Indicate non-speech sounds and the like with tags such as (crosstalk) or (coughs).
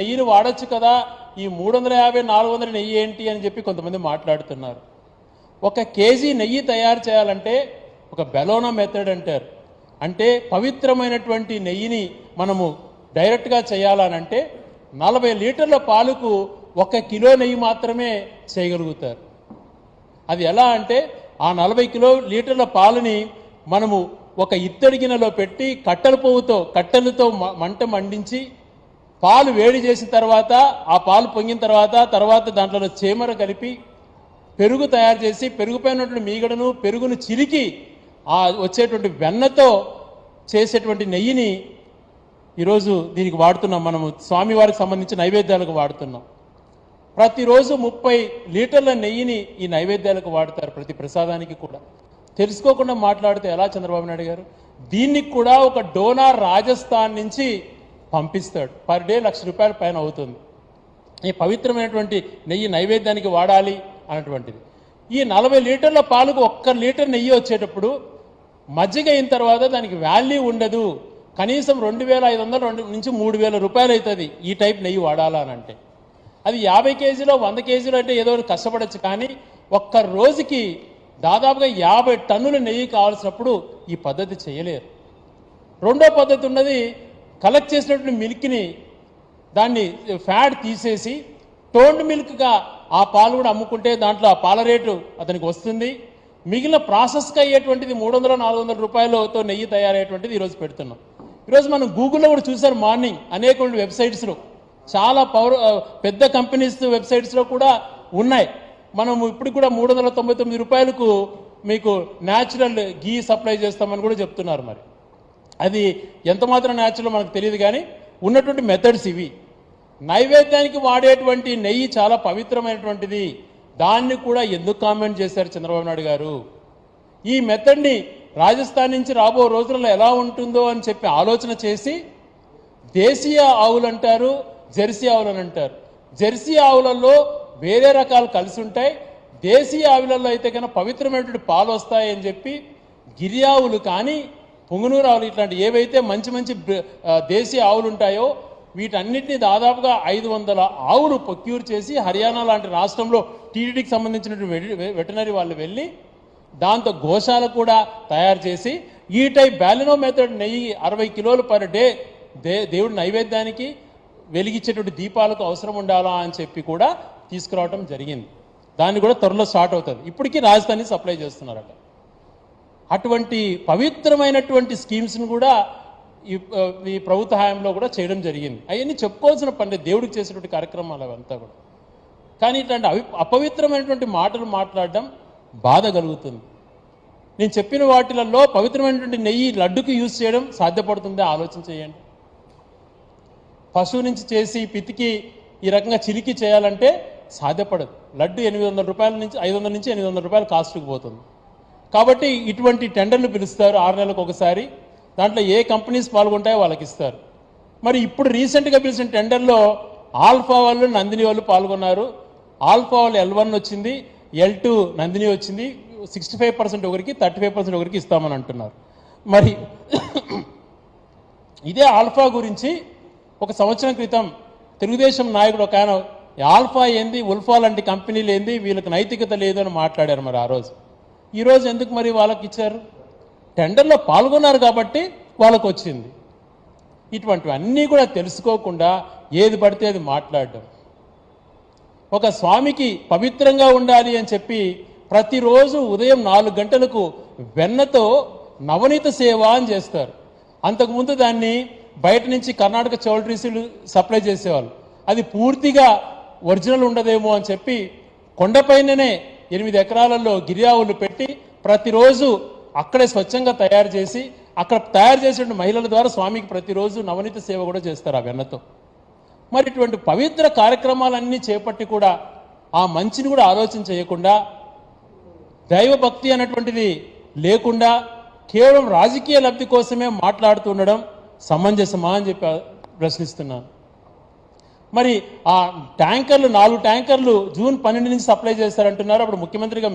నెయ్యిని వాడచ్చు కదా ఈ మూడు వందల యాభై నాలుగు వందల నెయ్యి ఏంటి అని చెప్పి కొంతమంది మాట్లాడుతున్నారు. ఒక కేజీ నెయ్యి తయారు చేయాలంటే ఒక బెలోనా మెథడ్ అంటారు. అంటే పవిత్రమైనటువంటి నెయ్యిని మనము డైరెక్ట్గా చేయాలనంటే నలభై లీటర్ల పాలకు ఒక కిలో నెయ్యి మాత్రమే చేయగలుగుతారు. అది ఎలా అంటే ఆ నలభై కిలో లీటర్ల పాలని మనము ఒక ఇత్తడి గిన్నెలో పెట్టి కట్టెల పువ్వుతో కట్టెలతో మంట మండించి పాలు వేడి చేసిన తర్వాత ఆ పాలు పొంగిన తర్వాత తర్వాత దాంట్లో చీమర కలిపి పెరుగు తయారు చేసి పెరుగుపైనటువంటి మీగడను పెరుగును చిలికి ఆ వచ్చేటువంటి వెన్నతో చేసేటువంటి నెయ్యిని ఈరోజు దీనికి వాడుతున్నాం మనము. స్వామివారికి సంబంధించి నైవేద్యాలకు వాడుతున్నాం. ప్రతిరోజు ముప్పై లీటర్ల నెయ్యిని ఈ నైవేద్యాలకు వాడతారు ప్రతి ప్రసాదానికి కూడా. తెలుసుకోకుండా మాట్లాడితే ఎలా చంద్రబాబు నాయుడు గారు? దీనికి కూడా ఒక డోనార్ రాజస్థాన్ నుంచి పంపిస్తాడు. పర్ డే లక్ష రూపాయల పైన అవుతుంది. ఈ పవిత్రమైనటువంటి నెయ్యి నైవేద్యానికి వాడాలి అన్నటువంటిది. ఈ నలభై లీటర్ల పాలకు ఒక్క లీటర్ నెయ్యి వచ్చేటప్పుడు మజ్జిగ అయిన తర్వాత దానికి వాల్యూ ఉండదు. కనీసం రెండు వేల ఐదు వందల రెండు నుంచి మూడు వేల రూపాయలు అవుతుంది ఈ టైప్ నెయ్యి వాడాలా అని అంటే అది యాభై కేజీలో వంద కేజీలు అంటే ఏదో ఒకటి కష్టపడచ్చు కానీ ఒక్క రోజుకి దాదాపుగా యాభై టన్నుల నెయ్యి కావాల్సినప్పుడు ఈ పద్ధతి చేయలేరు. రెండో పద్ధతి ఉన్నది కలెక్ట్ చేసినటువంటి మిల్క్ని దాన్ని ఫ్యాట్ తీసేసి టోన్డ్ మిల్క్గా ఆ పాలు కూడా అమ్ముకుంటే దాంట్లో ఆ పాల రేటు అతనికి వస్తుంది. మిగిలిన ప్రాసెస్కి అయ్యేటువంటిది మూడు వందల నాలుగు వందల రూపాయలతో నెయ్యి తయారయ్యేటువంటిది ఈరోజు పెడుతున్నాం. ఈరోజు మనం గూగుల్లో కూడా చూసారు మార్నింగ్ అనేక వెబ్సైట్స్లో చాలా పవర్ పెద్ద కంపెనీస్ వెబ్సైట్స్లో కూడా ఉన్నాయి. మనము ఇప్పుడు కూడా మూడు వందల తొంభై తొమ్మిది రూపాయలకు మీకు న్యాచురల్ గీ సప్లై చేస్తామని కూడా చెప్తున్నారు మరి. అది ఎంత మాత్రం న్యాచురల్ మనకు తెలియదు కానీ ఉన్నటువంటి మెథడ్స్ ఇవి. నైవేద్యానికి వాడేటువంటి నెయ్యి చాలా పవిత్రమైనటువంటిది. దాన్ని కూడా ఎందుకు కామెంట్ చేశారు చంద్రబాబు నాయుడు గారు? ఈ మెథడ్ని రాజస్థాన్ నుంచి రాబో రోజులలో ఎలా ఉంటుందో అని చెప్పి ఆలోచన చేసి దేశీయ ఆవులు అంటారు జెర్సీ ఆవులు అని అంటారు. జెర్సీ ఆవులలో వేరే రకాలు కలిసి ఉంటాయి. దేశీయ ఆవులలో అయితే కన్నా పవిత్రమైనటువంటి పాలు వస్తాయని చెప్పి గిరి ఆవులు కానీ పొంగునూరు ఆవులు ఇట్లాంటి ఏవైతే మంచి మంచి దేశీయ ఆవులు ఉంటాయో వీటన్నిటిని దాదాపుగా ఐదు వందల ఆవులు ప్రొక్యూర్ చేసి హర్యానా లాంటి రాష్ట్రంలో టీడీడీకి సంబంధించినటువంటి వెటనరీ వాళ్ళు వెళ్ళి దాంతో గోశాల కూడా తయారు చేసి ఈ టైప్ బ్యాలినో మెథడ్ నెయ్యి అరవై కిలోలు పర్ డే దే దేవుడి నైవేద్యానికి వెలిగించేటువంటి దీపాలకు అవసరం ఉండాలా అని చెప్పి కూడా తీసుకురావటం జరిగింది. దాన్ని కూడా త్వరలో స్టార్ట్ అవుతుంది. ఇప్పటికీ రాజధాని సప్లై చేస్తున్నారట. అటువంటి పవిత్రమైనటువంటి స్కీమ్స్ని కూడా ఈ ఈ ప్రభుత్వ హయాంలో కూడా చేయడం జరిగింది. అవన్నీ చెప్పుకోవాల్సిన పని దేవుడికి చేసినటువంటి కార్యక్రమాలు అవంతా కూడా. కానీ ఇట్లాంటి అవి అపవిత్రమైనటువంటి మాటలు మాట్లాడడం బాధ కలుగుతుంది. నేను చెప్పిన వాటిలలో పవిత్రమైనటువంటి నెయ్యి లడ్డుకి యూజ్ చేయడం సాధ్యపడుతుందా? ఆలోచన చేయండి. పశువు నుంచి చేసి పితికి ఈ రకంగా చిలికి చేయాలంటే సాధ్యపడదు. లడ్డు ఎనిమిది వందల రూపాయల నుంచి ఐదు వందల నుంచి ఎనిమిది వందల రూపాయలు కాస్ట్కి పోతుంది. కాబట్టి ఇటువంటి టెండర్లు పిలుస్తారు ఆరు నెలలకు ఒకసారి. దాంట్లో ఏ కంపెనీస్ పాల్గొంటాయో వాళ్ళకి ఇస్తారు. మరి ఇప్పుడు రీసెంట్గా పిలిచిన టెండర్లో ఆల్ఫా వాళ్ళు నందిని వాళ్ళు పాల్గొన్నారు. ఆల్ఫా వాళ్ళు ఎల్ వన్ వచ్చింది ఎల్ టూ నందిని వచ్చింది. సిక్స్టీ ఫైవ్ పర్సెంట్ ఒకరికి థర్టీ ఫైవ్ పర్సెంట్ ఒకరికి ఇస్తామని అంటున్నారు. మరి (coughs) ఇదే ఆల్ఫా గురించి ఒక సంవత్సరం క్రితం తెలుగుదేశం నాయకుడు ఒక ఆయన ఆల్ఫా ఏంది ఉల్ఫా లాంటి కంపెనీలు ఏంది వీళ్ళకి నైతికత లేదు అని మాట్లాడారు మరి ఆ రోజు. ఈరోజు ఎందుకు మరి వాళ్ళకి ఇచ్చారు? టెండర్లో పాల్గొన్నారు కాబట్టి వాళ్ళకు వచ్చింది ఇటువంటివన్నీ కూడా తెలుసుకోకుండా ఏది పడితే అది మాట్లాడడం. ఒక స్వామికి పవిత్రంగా ఉండాలి అని చెప్పి ప్రతిరోజు ఉదయం నాలుగు గంటలకు వెన్నతో నవనీత సేవ అని చేస్తారు. అంతకుముందు దాన్ని బయట నుంచి కర్ణాటక చౌల్ట్రీసులు సప్లై చేసేవాళ్ళు. అది పూర్తిగా ఒరిజినల్ ఉండదేమో అని చెప్పి కొండపైననే ఎనిమిది ఎకరాలలో గిరియావులు పెట్టి ప్రతిరోజు అక్కడే స్వచ్ఛంగా తయారు చేసి అక్కడ తయారు చేసిన మహిళల ద్వారా స్వామికి ప్రతిరోజు నవనీత సేవ కూడా చేస్తారు ఆ వెన్నతో. మరి ఇటువంటి పవిత్ర కార్యక్రమాలన్నీ చేపట్టి కూడా ఆ మంచిని కూడా ఆలోచన చేయకుండా దైవభక్తి అనేటువంటిది లేకుండా కేవలం రాజకీయ లబ్ధి కోసమే మాట్లాడుతుండడం సమంజసమా అని చెప్పి ప్రశ్నిస్తున్నాను. మరి ఆ ట్యాంకర్లు నాలుగు ట్యాంకర్లు జూన్ పన్నెండు నుంచి సప్లై చేస్తారంటున్నారు అప్పుడు ముఖ్యమంత్రిగా